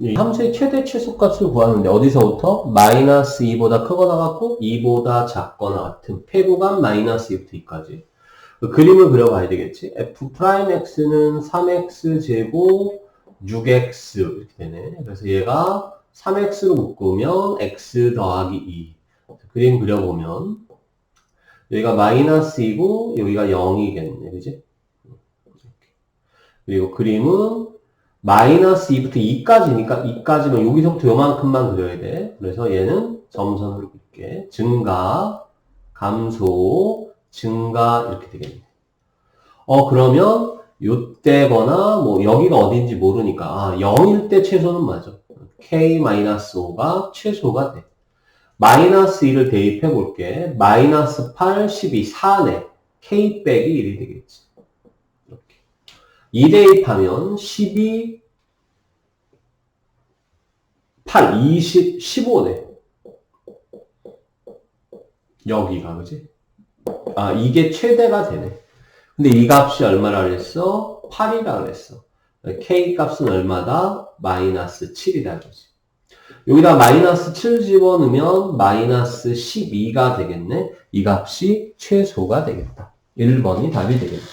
이 함수의 최대 최소값을 구하는데 어디서부터? 마이너스 2보다 크거나 같고 2보다 작거나 같은 패구간 마이너스 2부터 2까지. 그 그림을 그려봐야 되겠지? F 프라임 x는 3x 제곱 6x 이렇게 되네. 그래서 얘가 3x로 묶으면 x 더하기 2 그림 그려보면 여기가 마이너스 2고 여기가 0이겠네. 그지? 그리고 그림은 마이너스 2부터 2까지니까 2까지면 여기서부터 요만큼만 그려야 돼. 그래서 얘는 점선을 그릴게. 증가, 감소, 증가 이렇게 되겠네. 어 그러면 요때거나 뭐 여기가 어딘지 모르니까 아, 0일 때 최소는 맞아. k-5가 최소가 돼. 마이너스 2를 대입해 볼게. 마이너스 8, 12, 4네. k 빼기 1이 되겠지. 이렇게. 2 대입하면 12, 8, 20, 15네. 여기가, 그지? 아, 이게 최대가 되네. 근데 이 값이 얼마라 그랬어? 8이라 그랬어. k 값은 얼마다? 마이너스 7이다, 그지? 여기다 마이너스 7 집어넣으면 마이너스 12가 되겠네. 이 값이 최소가 되겠다. 1번이 답이 되겠다.